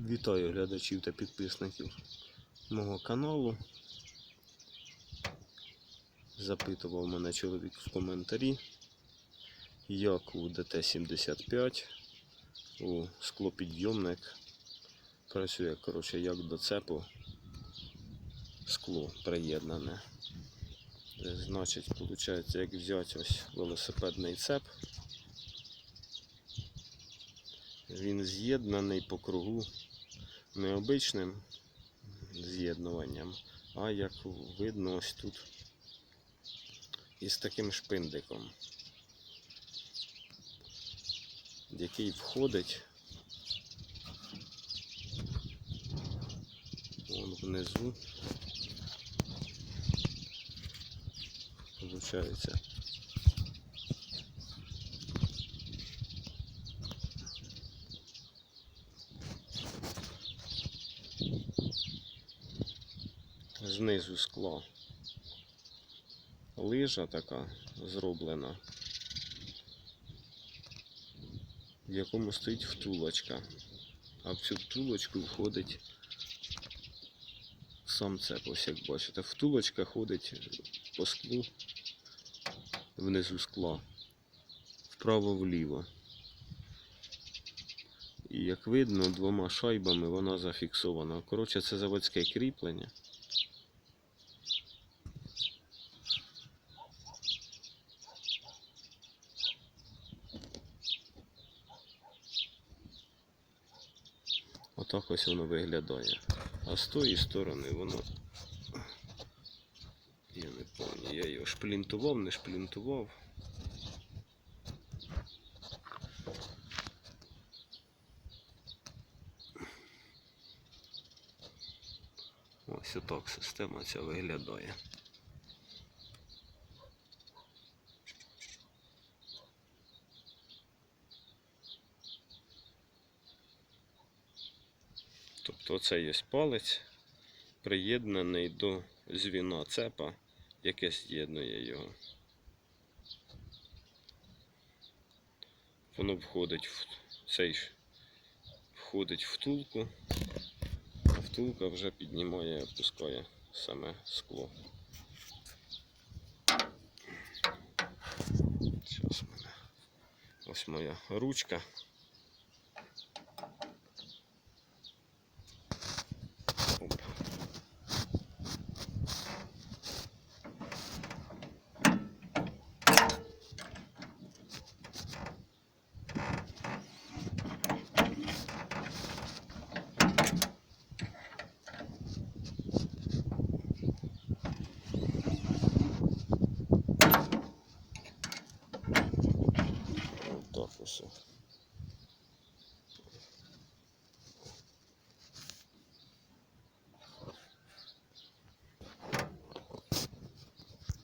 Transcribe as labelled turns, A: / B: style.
A: Вітаю глядачів та підписників мого каналу. Запитував мене чоловік в коментарі, як у ДТ-75 у склопідйомник працює, коротше, як до цепу скло приєднане. Значить, виходить, як взяти ось велосипедний цеп. Він з'єднаний по кругу не обичним з'єднуванням, а як видно ось тут із таким шпиндиком, який входить вон внизу. Получається. Знизу скла. Лижа така зроблена, в якому стоїть втулочка. А в цю втулочку входить сам цеп, ось як бачите. Втулочка ходить по склу внизу скла, вправо-вліво. І як видно, двома шайбами вона зафіксована. Коротше, це заводське кріплення. Отак ось воно виглядає. А з тої сторони воно. Я не пам'ятаю, я його шплінтував, не шплінтував. Ось отак система ця виглядає. Тобто це є палець, приєднаний до звіна цепа, яке з'єднує його. Воно входить в цей ж входить в втулку, втулка вже піднімає і опускає саме скло. Ось моя ручка. Отак ось.